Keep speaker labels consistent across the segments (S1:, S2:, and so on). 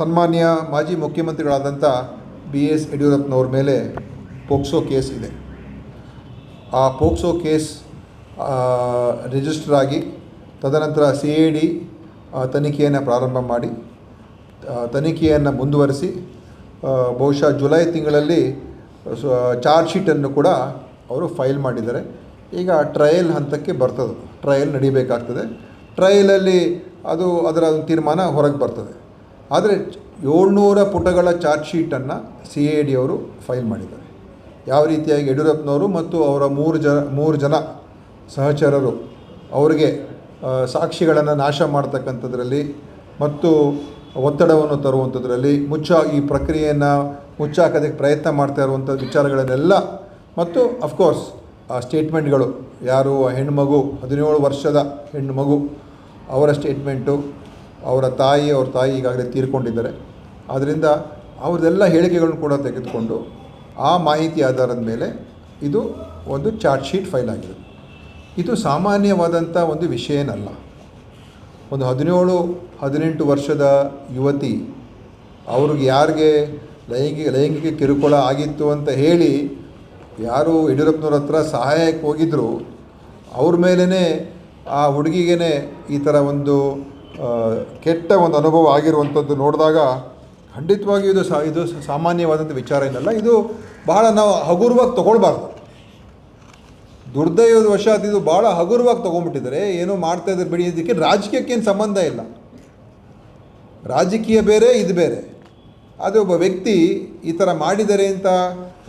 S1: ಸನ್ಮಾನ್ಯ ಮಾಜಿ ಮುಖ್ಯಮಂತ್ರಿಗಳಾದಂಥ B S ಯಡಿಯೂರಪ್ಪನವ್ರ ಮೇಲೆ ಪೋಕ್ಸೋ ಕೇಸ್ ಇದೆ. ಆ ಪೋಕ್ಸೋ ಕೇಸ್ ರಿಜಿಸ್ಟರ್ ಆಗಿ ತದನಂತರ ಸಿ ಎ ಡಿ ತನಿಖೆಯನ್ನು ಪ್ರಾರಂಭ ಮಾಡಿ ತನಿಖೆಯನ್ನು ಮುಂದುವರಿಸಿ ಬಹುಶಃ ಜುಲೈ ತಿಂಗಳಲ್ಲಿ ಚಾರ್ಜ್ ಶೀಟನ್ನು ಕೂಡ ಅವರು ಫೈಲ್ ಮಾಡಿದ್ದಾರೆ. ಈಗ ಟ್ರಯಲ್ ಹಂತಕ್ಕೆ ಬರ್ತದೆ. ಟ್ರಯಲ್ ನಡಿಬೇಕಾಗ್ತದೆ. ಟ್ರಯಲಲ್ಲಿ ಅದು ಅದರ ತೀರ್ಮಾನ ಹೊರಗೆ ಬರ್ತದೆ. ಆದರೆ ಏಳ್ನೂರ ಪುಟಗಳ ಚಾರ್ಜ್ ಶೀಟನ್ನು ಸಿ ಎ ಡಿ ಅವರು ಫೈಲ್ ಮಾಡಿದ್ದಾರೆ. ಯಾವ ರೀತಿಯಾಗಿ ಯಡಿಯೂರಪ್ಪನವರು ಮತ್ತು ಅವರ ಮೂರು ಜನ ಮೂರು ಜನ ಸಹಚರರು ಅವರಿಗೆ ಸಾಕ್ಷಿಗಳನ್ನು ನಾಶ ಮಾಡ್ತಕ್ಕಂಥದ್ರಲ್ಲಿ ಮತ್ತು ಒತ್ತಡವನ್ನು ತರುವಂಥದ್ರಲ್ಲಿ ಮುಚ್ಚ, ಈ ಪ್ರಕ್ರಿಯೆಯನ್ನು ಮುಚ್ಚಾಕೋದಕ್ಕೆ ಪ್ರಯತ್ನ ಮಾಡ್ತಾ ಇರುವಂಥ ವಿಚಾರಗಳನ್ನೆಲ್ಲ ಮತ್ತು ಅಫ್ಕೋರ್ಸ್ ಆ ಸ್ಟೇಟ್ಮೆಂಟ್ಗಳು ಯಾರು ಆ ಹೆಣ್ಣುಮಗು ಹದಿನೇಳು ವರ್ಷದ ಹೆಣ್ಣು ಮಗು ಅವರ ಸ್ಟೇಟ್ಮೆಂಟು ಅವರ ತಾಯಿ, ಅವ್ರ ತಾಯಿ ಈಗಾಗಲೇ ತೀರ್ಕೊಂಡಿದ್ದಾರೆ. ಆದ್ದರಿಂದ ಅವ್ರದ್ದೆಲ್ಲ ಹೇಳಿಕೆಗಳನ್ನು ಕೂಡ ತೆಗೆದುಕೊಂಡು ಆ ಮಾಹಿತಿ ಆಧಾರದ ಮೇಲೆ ಇದು ಒಂದು ಚಾರ್ಜ್ ಶೀಟ್ ಫೈಲ್ ಆಗಿದೆ. ಇದು ಸಾಮಾನ್ಯವಾದಂಥ ಒಂದು ವಿಷಯ ಏನಲ್ಲ. ಒಂದು ಹದಿನೇಳು, ಹದಿನೆಂಟು ವರ್ಷದ ಯುವತಿ ಅವ್ರಿಗೆ ಯಾರಿಗೆ ಲೈಂಗಿಕ ಲೈಂಗಿಕ ಕಿರುಕುಳ ಆಗಿತ್ತು ಅಂತ ಹೇಳಿ ಯಾರು ಯಡಿಯೂರಪ್ಪನವ್ರ ಹತ್ರ ಸಹಾಯಕ್ಕೆ ಹೋಗಿದ್ದರು ಅವ್ರ ಮೇಲೇ ಆ ಹುಡುಗಿಗೇ ಈ ಥರ ಒಂದು ಕೆಟ್ಟ ಒಂದು ಅನುಭವ ಆಗಿರುವಂಥದ್ದು ನೋಡಿದಾಗ ಖಂಡಿತವಾಗಿಯೂ ಇದು ಸಾ, ಇದು ಸಾಮಾನ್ಯವಾದಂಥ ವಿಚಾರ ಏನಲ್ಲ, ಇದು ಬಹಳ ನಾವು ಹಗುರವಾಗಿ ತೊಗೊಳ್ಬಾರ್ದು. ದುರ್ದೈವದ ವಶಾತ್ ಇದು ಭಾಳ ಹಗುರವಾಗಿ ತೊಗೊಂಡ್ಬಿಟ್ಟಿದ್ದಾರೆ, ಏನೋ ಮಾಡ್ತಾ ಇದ್ದಾರೆ ಬಿಡಿ ಇದಕ್ಕೆ ರಾಜಕೀಯಕ್ಕೇನು ಸಂಬಂಧ ಇಲ್ಲ. ರಾಜಕೀಯ ಬೇರೆ, ಇದು ಬೇರೆ. ಅದು ಒಬ್ಬ ವ್ಯಕ್ತಿ ಈ ಥರ ಮಾಡಿದರೆ ಅಂತ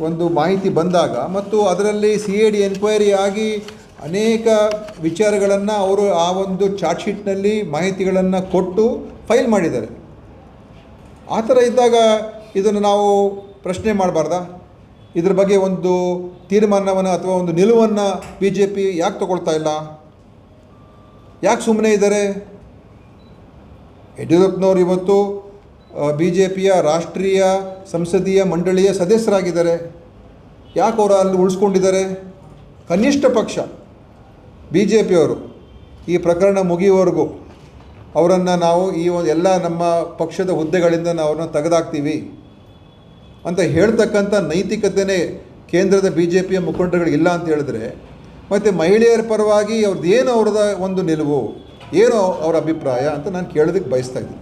S1: ಒಂದು ಮಾಹಿತಿ ಬಂದಾಗ ಮತ್ತು ಅದರಲ್ಲಿ ಸಿ ಎ ಡಿ ಎನ್ಕ್ವೈರಿ ಆಗಿ ಅನೇಕ ವಿಚಾರಗಳನ್ನು ಅವರು ಆ ಒಂದು ಚಾರ್ಟ್ ಶೀಟ್ನಲ್ಲಿ ಮಾಹಿತಿಗಳನ್ನು ಕೊಟ್ಟು ಫೈಲ್ ಮಾಡಿದ್ದಾರೆ. ಆ ಥರ ಇದ್ದಾಗ ಇದನ್ನು ನಾವು ಪ್ರಶ್ನೆ ಮಾಡಬಾರ್ದಾ? ಇದ್ರ ಬಗ್ಗೆ ಒಂದು ತೀರ್ಮಾನವನ್ನು ಅಥವಾ ಒಂದು ನಿಲುವನ್ನು ಬಿ ಜೆ ಪಿ ಯಾಕೆ ತಗೊಳ್ತಾ ಇಲ್ಲ? ಯಾಕೆ ಸುಮ್ಮನೆ ಇದ್ದಾರೆ? ಯಡಿಯೂರಪ್ಪನವರು ಇವತ್ತು ಬಿ ಜೆ ಪಿಯ ರಾಷ್ಟ್ರೀಯ, ಸಂಸದೀಯ ಮಂಡಳಿಯ ಸದಸ್ಯರಾಗಿದ್ದಾರೆ. ಯಾಕೆ ಅವರು ಅಲ್ಲಿ ಉಳಿಸ್ಕೊಂಡಿದ್ದಾರೆ? ಕನಿಷ್ಠ ಪಕ್ಷ. ಬಿ ಜೆ ಪಿಯವರು ಈ ಪ್ರಕರಣ ಮುಗಿಯುವವರೆಗೂ ಅವರನ್ನು ನಾವು ಈ ಒಂದು ಎಲ್ಲ ನಮ್ಮ ಪಕ್ಷದ ಹುದ್ದೆಗಳಿಂದ ನಾವು ಅವ್ರನ್ನ ತೆಗೆದಾಕ್ತೀವಿ ಅಂತ ಹೇಳ್ತಕ್ಕಂಥ ನೈತಿಕತೆಯೇ ಕೇಂದ್ರದ ಬಿ ಜೆ ಪಿಯ ಮುಖಂಡರುಗಳಿಗೆ ಇಲ್ಲ ಅಂತ ಹೇಳಿದ್ರೆ, ಮತ್ತು ಮಹಿಳೆಯರ ಪರವಾಗಿ ಅವ್ರದ್ದು ಏನು ಅವ್ರದ ಒಂದು ನಿಲುವು, ಏನು ಅವರ ಅಭಿಪ್ರಾಯ ಅಂತ ನಾನು ಕೇಳೋದಕ್ಕೆ ಬಯಸ್ತಾ ಇದ್ದೀನಿ.